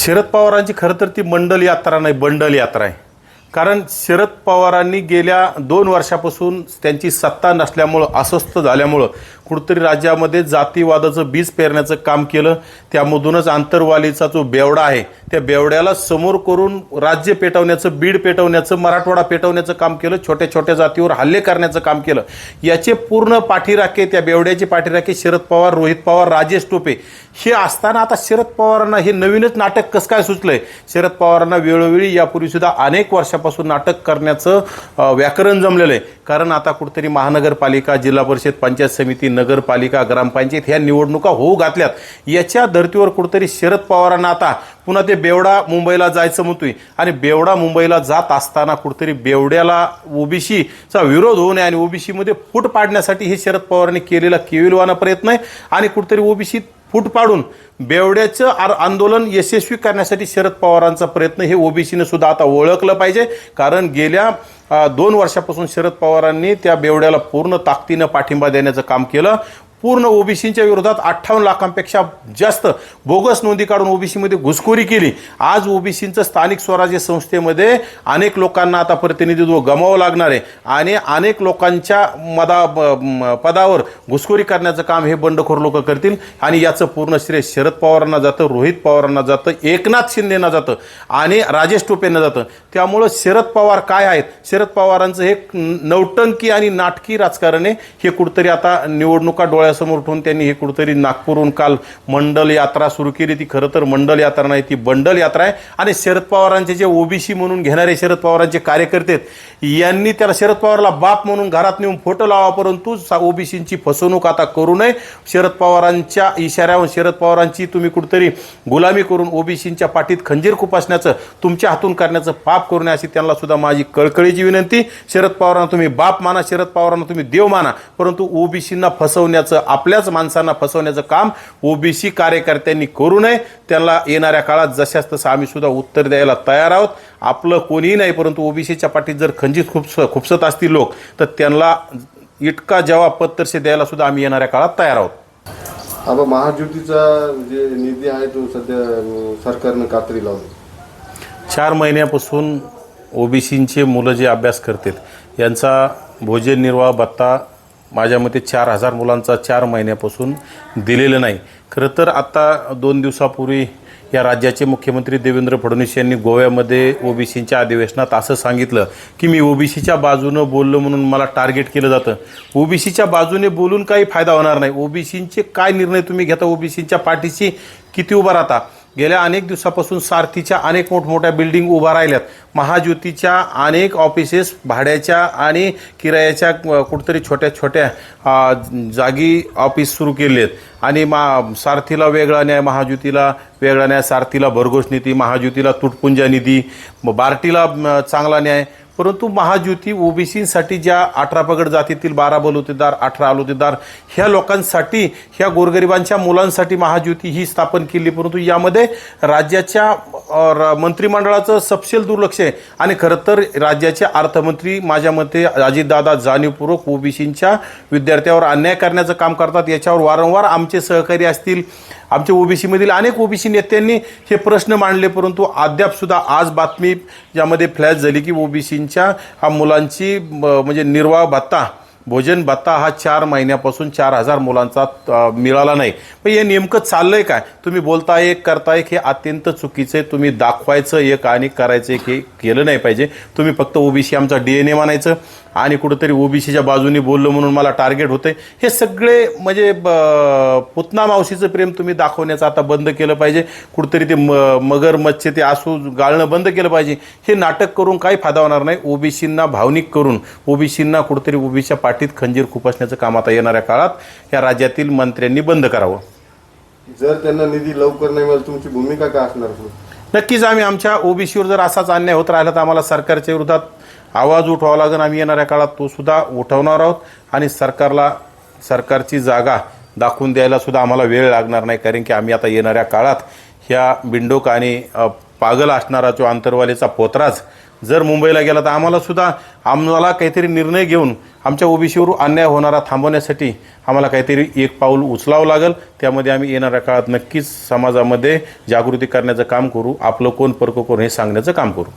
शरद पवारांची खरं तर ती मंडल यात्रा नाही बंडल यात्रा आहे. कारण शरद पवारांनी गेल्या दोन वर्षापासून त्यांची सत्ता नसल्यामुळं अस्वस्थ झाल्यामुळं कुठंतरी राज्यामध्ये जातीवादाचं बीज पेरण्याचं काम केलं. त्यामधूनच आंतरवालीचा जो बेवडा आहे त्या बेवड्याला समोर करून राज्य पेटवण्याचं बीड पेटवण्याचं मराठवाडा पेटवण्याचं काम केलं. छोट्या छोट्या जातीवर हल्ले करण्याचं काम केलं. याचे पूर्ण पाठीराखे त्या बेवड्याचे पाठीराखे शरद पवार रोहित पवार राजेश टोपे. हे असताना आता शरद पवारांना हे नवीनच नाटक कसं काय सुचलंय? शरद पवारांना वेळोवेळी यापूर्वी सुद्धा अनेक वर्षापासून नाटक करण्याचं व्याकरण जमलेलं आहे. कारण आता कुठेतरी महानगरपालिका जिल्हा परिषद पंचायत समिती नगरपालिका ग्रामपंचायत ह्या निवडणुका होऊ घातल्यात. याच्या धर्तीवर कुठेतरी शरद पवारांना आता पुन्हा ते बेवडा मुंबईला जायचं म्हणतोय. आणि बेवडा मुंबईला जात असताना कुठेतरी बेवड्याला ओबीसीचा विरोध होऊ नये आणि ओबीसीमध्ये फूट पाडण्यासाठी हे शरद पवारांनी केलेला केविलवाना प्रयत्न आहे. आणि कुठेतरी ओबीसी फूट पाडून बेवड्याचं आर आंदोलन यशस्वी करण्यासाठी शरद पवारांचा प्रयत्न हे ओबीसीनं सुद्धा आता ओळखलं पाहिजे. कारण गेल्या दोन वर्षापासून शरद पवारांनी त्या बेवड्याला पूर्ण ताकदीनं पाठिंबा देण्याचं काम केलं. पूर्ण ओबीसीच्या विरोधात अठ्ठावन्न लाखांपेक्षा जास्त बोगस नोंदी काढून ओबीसीमध्ये घुसखोरी केली. आज ओबीसींचं स्थानिक स्वराज्य संस्थेमध्ये अनेक लोकांना आता प्रतिनिधित्व गमावं लागणार आहे. आणि अनेक लोकांच्या मदा पदावर घुसखोरी करण्याचं काम हे बंडखोर लोक करतील. आणि याचं पूर्ण श्रेय शरद पवारांना जातं रोहित पवारांना जातं एकनाथ शिंदेना जातं आणि राजेश टोपेंना जातं. त्यामुळं शरद पवार काय आहेत? शरद पवारांचं हे नौटंकी आणि नाटकी राजकारण आहे. हे कुठंतरी आता निवडणुका डोळ्यासमोर ठेवून त्यांनी हे कुठंतरी नागपूरहून काल मंडल यात्रा सुरू केली. ती खरं तर मंडल यात्रा नाही ती बंडल यात्रा आहे. आणि शरद पवारांचे जे ओबीसी म्हणून घेणारे शरद पवारांचे कार्यकर्ते आहेत, यांनी त्याला शरद पवारला बाप म्हणून घरात नेऊन फोटो लावा परंतु ओबीसींची फसवणूक आता करू नये. शरद पवारांच्या इशाऱ्यावर शरद पवारांची तुम्ही कुठंतरी गुलामी करून ओबीसींच्या पाठीत खंजीर खुपासण्याचं तुमच्या हातून करण्याचं पाप करू नये अशी त्यांना सुद्धा माझी कळकळीची विनंती. शरद पवारांना तुम्ही बाप माना शरद पवारांना तुम्ही देव माना परंतु ओबीसींना फसवण्याचं आपल्याच माणसांना फसवण्याचं काम ओबीसी कार्यकर्त्यांनी करू नये. त्यांना येणाऱ्या काळात जशाच तसं आम्ही सुद्धा उत्तर द्यायला तयार आहोत. आपलं कोणीही नाही परंतु ओबीसीच्या पाठीत जर खंजीत खुपस खुपसत असतील लोक तर त्यांना इतका जवाब पत्तरशे द्यायला सुद्धा आम्ही येणाऱ्या काळात तयार आहोत. आता महाज्योतीचा जे निधी आहे तो सध्या सरकारनं कात्री लावली चार महिन्यापासून ओबीसींचे मुलं जे अभ्यास करतात यांचा भोजन निर्वाह भत्ता माझ्या मते चार हजार मुलांचा चार महिन्यापासून दिलेलं नाही. खरं तर आत्ता दोन दिवसापूर्वी या राज्याचे मुख्यमंत्री देवेंद्र फडणवीस यांनी गोव्यामध्ये ओबीसीच्या अधिवेशनात असं सांगितलं की मी ओबीसीच्या बाजूनं बोललो म्हणून मला टार्गेट केलं जातं. ओबीसीच्या बाजूने बोलून काही फायदा होणार नाही. ओबीसींचे काय निर्णय तुम्ही घेता? ओबीसींच्या पाठीशी किती उभा राहता? गेल्या अनेक दिवसापासून सारथीच्या अनेक मोठमोठ्या बिल्डिंग उभा राहिल्यात. महाज्योतीच्या अनेक ऑफिसेस भाड्याच्या आणि किरायाच्या कुठतरी छोट्या छोट्या जागी ऑफिस सुरू केले आहेत आणि मा सारथीला वेगळा न्याय महाज्योतीला वेगळा न्याय सारथीला भरघोष निधी महाज्योतीला तुटपुंजा निधी बार्टीला चांगला न्याय परंतु महाज्योती ओबीसीसाठी ज्या अठरा पगड जातीतील बारा बलुतेदार अठरा आलोतेदार ह्या लोकांसाठी ह्या गोरगरिबांच्या मुलांसाठी महाज्योती ही स्थापन केली. परंतु यामध्ये राज्याच्या मंत्रिमंडळाचं सपशेल दुर्लक्ष आहे. आणि खरं तर राज्याचे अर्थमंत्री माझ्या मते अजितदादा जाणीवपूर्वक ओबीसींच्या विद्यार्थ्यावर अन्याय करण्याचं काम करतात. याच्यावर वारंवार आमचे सहकारी असतील आमच्या ओबीसीमधील अनेक ओबीसी नेत्यांनी हे प्रश्न मांडले परंतु अद्यापसुद्धा आज बातमी ज्यामध्ये फ्लॅश झाली की ओबीसींच्या हा मुलांची म्हणजे निर्वाह भत्ता भोजन भत्ता हा चार महिन्यापासून चार हजार मुलांचा मिळाला नाही. पण हे नेमकं चाललंय काय? तुम्ही बोलताय एक करताय एक हे अत्यंत चुकीचं आहे. तुम्ही दाखवायचं एक आणि करायचं एक हे केलं नाही पाहिजे. तुम्ही फक्त ओबीसी आमचा डी एन ए मानायचं. आणि कुठंतरी ओबीसीच्या बाजूने बोललो म्हणून मला टार्गेट होतंय. हे सगळे म्हणजे पुतना मावशीचं प्रेम तुम्ही दाखवण्याचं आता बंद केलं पाहिजे. कुठंतरी ते म मगर मच्छे ते आसू गाळणं बंद केलं पाहिजे. हे नाटक करून काही फायदा होणार नाही. ओबीसींना भावनिक करून ओबीसींना कुठंतरी ओबीसीच्या पाठीत खंजीर खुपसण्याचं काम आता येणाऱ्या काळात या राज्यातील मंत्र्यांनी बंद करावं. जर त्यांना निधी लवकर नाही मिळाला तुमची भूमिका काय असणार? नक्कीच आम्ही आमच्या ओबीसीवर जर असाच अन्याय होत राहिला तर आम्हाला सरकारच्या विरोधात आवाज उठवावा लागेल. आम्ही येणाऱ्या काळात तो सुद्धा उठवणार आहोत. आणि सरकारला सरकारची जागा दाखवून द्यायला सुद्धा आम्हाला वेळ लागणार नाही. कारण की आम्ही आता येणाऱ्या काळात ह्या बिंडोक आणि पागल असणारा जो आंतरवालीचा पोत्राच जर मुंबईला गेला तर आम्हाला सुद्धा आम्हाला काहीतरी निर्णय घेऊन आमच्या ओबीसीवर अन्याय होणारा थांबवण्यासाठी आम्हाला काहीतरी एक पाऊल उचलावं लागेल. त्यामध्ये आम्ही येणाऱ्या काळात नक्कीच समाजामध्ये जागृती करण्याचं काम करू. आपलं कोण परक कोण हे सांगण्याचं काम करू.